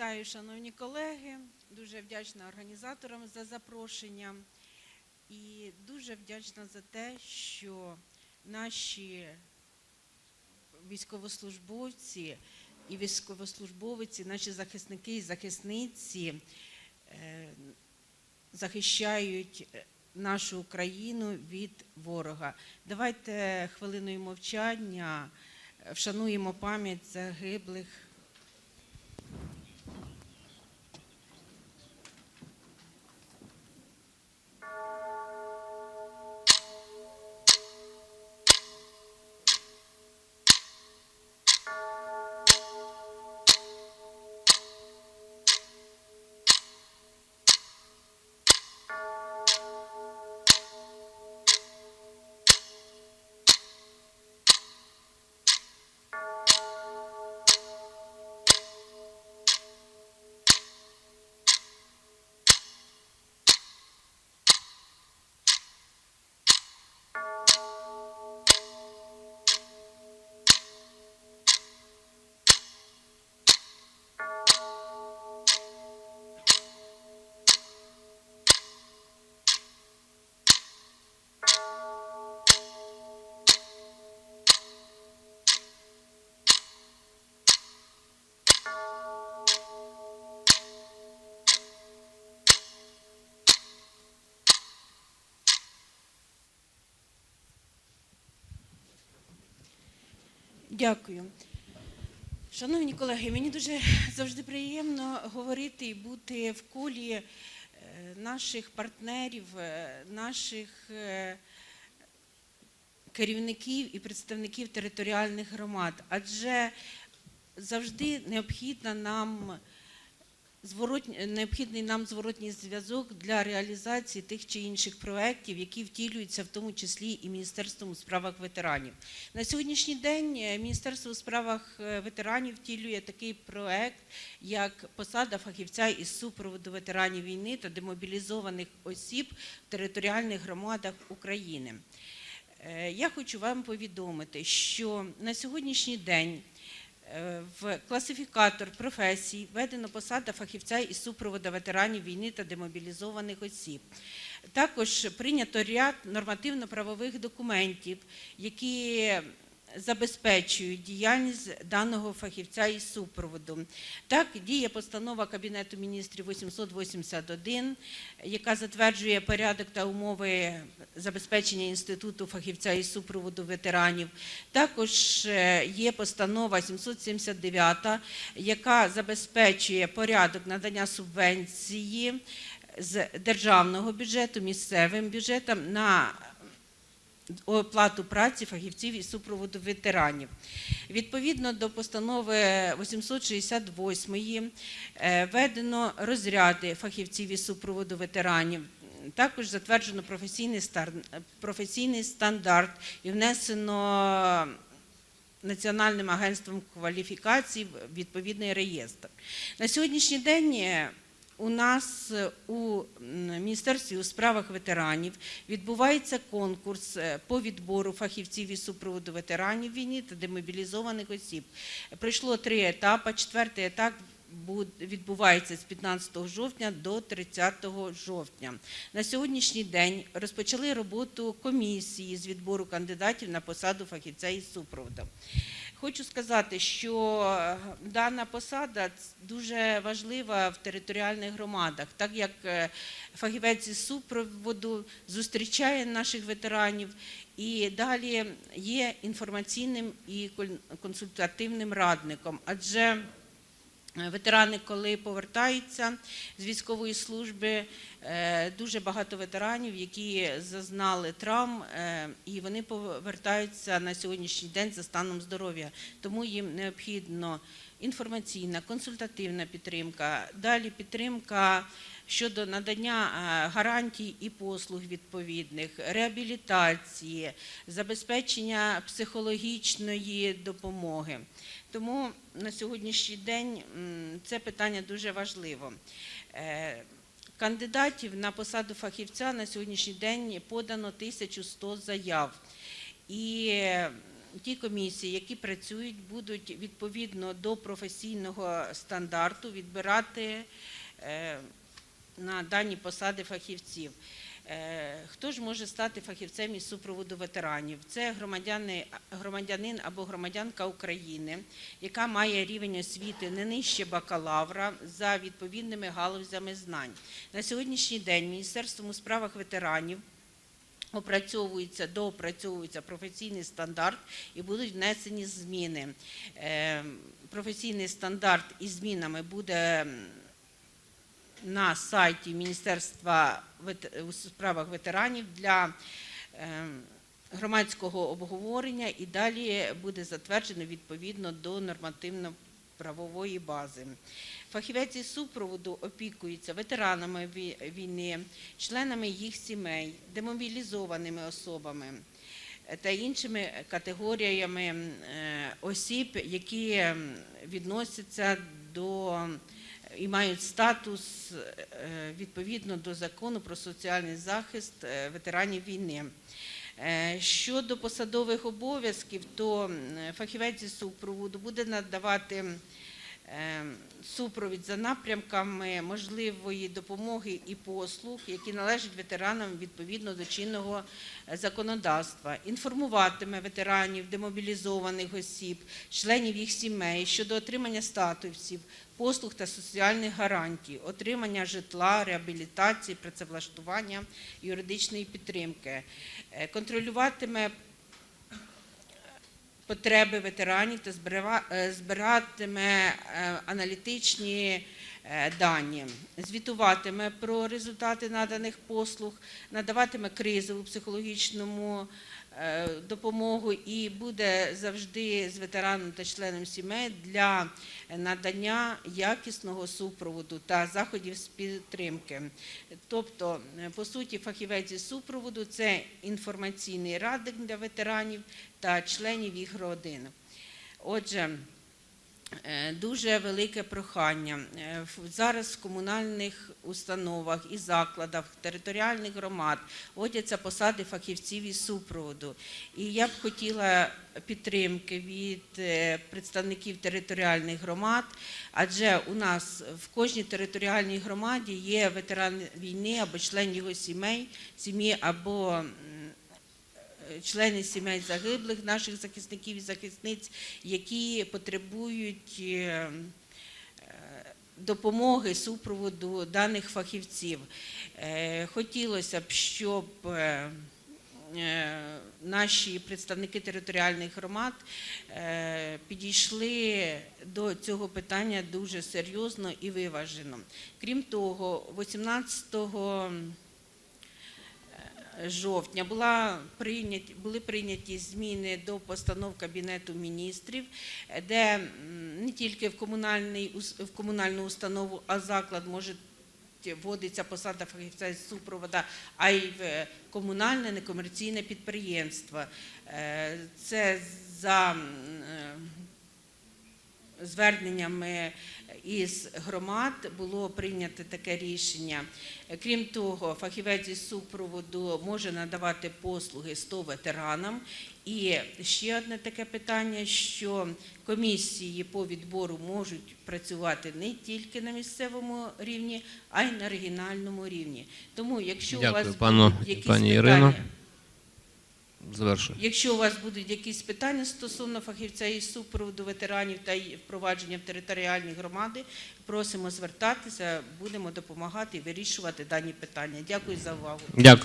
Вітаю, шановні колеги. Дуже вдячна організаторам за запрошення і дуже вдячна за те, що наші військовослужбовці і військовослужбовиці, наші захисники і захисниці е, захищають нашу Україну від ворога. Давайте хвилиною мовчання вшануємо пам'ять загиблих. Дякую. Шановні колеги, мені дуже завжди приємно говорити і бути в колі е, наших партнерів, е, наших е, керівників і представників територіальних громад, адже завжди необхідна нам зворотні- необхідний нам зворотній зв'язок для реалізації тих чи інших проєктів, які втілюються в тому числі і Міністерством у справах ветеранів. На сьогоднішній день е, Міністерство у справах е, ветеранів втілює такий проєкт, як посада фахівця із супроводу ветеранів війни та демобілізованих осіб в територіальних громадах України. Е, Я хочу вам повідомити, що на сьогоднішній день в класифікатор професій введено посада фахівця із супроводу ветеранів війни та демобілізованих осіб. Також прийнято ряд нормативно-правових документів, які забезпечують діяльність даного фахівця із супроводу. Так, діє постанова Кабінету міністрів 881, яка затверджує порядок та умови забезпечення інституту фахівця із супроводу ветеранів. Також е, є постанова 779, яка забезпечує порядок надання субвенції з державного бюджету місцевим бюджетам на оплату праці фахівців із супроводу ветеранів. Відповідно до постанови 868 е, введено розряди фахівців із супроводу ветеранів. Також затверджено професійний, професійний стандарт і внесено Національним агентством кваліфікацій відповідний реєстр. На сьогоднішній день е, у нас е, у Міністерстві у справах ветеранів відбувається конкурс е, по відбору фахівців із супроводу ветеранів війни та демобілізованих осіб. Пройшло три етапи. Четвертий етап відбувається з 15 жовтня до 30 жовтня. На сьогоднішній день розпочали роботу комісії з відбору кандидатів на посаду фахівця із супроводу. Хочу сказати, що е, дана посада дуже важлива в територіальних громадах, так як е, фахівець із супроводу зустрічає наших ветеранів і далі є інформаційним і кон- консультативним радником. Адже Ветерани, коли повертаються з військової служби, е, дуже багато ветеранів, які зазнали травм, е, і вони повертаються на сьогоднішній день за станом здоров'я. Тому їм необхідно інформаційна, консультативна підтримка, далі підтримка щодо надання е, гарантій і послуг відповідних, реабілітації, забезпечення психологічної допомоги. Тому на сьогоднішній день це питання дуже важливо. Е, Кандидатів на посаду фахівця на сьогоднішній день подано 1100 заяв. І ті комісії, які працюють, будуть відповідно до професійного стандарту відбирати е, на дані посади фахівців. Е, Хто ж може стати фахівцем із супроводу ветеранів? Це громадяни, громадянин або громадянка України, яка має рівень освіти не нижче бакалавра за відповідними галузями знань. На сьогоднішній день Міністерством у справах ветеранів опрацьовується, доопрацьовується професійний стандарт і будуть внесені зміни. Е, Професійний стандарт із змінами буде на сайті Міністерства у справах ветеранів для е, громадського обговорення і далі буде затверджено відповідно до нормативно-правової бази. Фахівець із супроводу опікується ветеранами війни, членами їх сімей, демобілізованими особами та іншими категоріями е, осіб, які відносяться до і мають статус е, відповідно до закону про соціальний захист е, ветеранів війни. Е, Щодо посадових обов'язків, то фахівець із супроводу буде надавати супровід за напрямками можливої допомоги і послуг, які належать ветеранам відповідно до чинного е, законодавства, інформуватиме ветеранів, демобілізованих осіб, членів їх сімей щодо отримання статусів, послуг та соціальних гарантій, отримання житла, реабілітації, працевлаштування, юридичної підтримки, Е, контролюватиме потреби ветеранів та е, збиратиме е, аналітичні дані, звітуватиме про результати наданих послуг, надаватиме кризову психологічному е, допомогу і буде завжди з ветераном та членом сімей для надання якісного супроводу та заходів з підтримки. Тобто, е, по суті, фахівець із супроводу це інформаційний радник для ветеранів та членів їх родин. Отже, е, дуже велике прохання. Е, Зараз в комунальних установах і закладах територіальних громад вводяться посади фахівців із супроводу. І я б хотіла підтримки від е, представників територіальних громад, адже у нас в кожній територіальній громаді є ветеран війни або член його сімей, сім'ї або е, члени сімей загиблих, наших захисників і захисниць, які потребують е, е, допомоги супроводу даних фахівців. Е, Хотілося б, щоб наші представники територіальних громад підійшли до цього питання дуже серйозно і виважено. Крім того, 18 жовтня була прийняті, були прийняті зміни до постанов Кабінету міністрів, де не тільки в, комунальний, в комунальну установу, а заклад може вводиться посада фахівця з супровода, а й в комунальне некомерційне підприємство. Е, Це за зверненнями із громад було прийнято таке рішення. Крім того, фахівець із супроводу може надавати послуги 100 ветеранам. І ще одне таке питання, що комісії по відбору можуть працювати не тільки на місцевому рівні, а й на регіональному рівні. Тому, якщо у вас пану- якісь пані питання, Ірино. Завершую. Якщо у вас будуть якісь питання стосовно фахівця із супроводу ветеранів та впровадження в територіальні громади, просимо звертатися, будемо допомагати і вирішувати дані питання. Дякую за увагу. Дякую.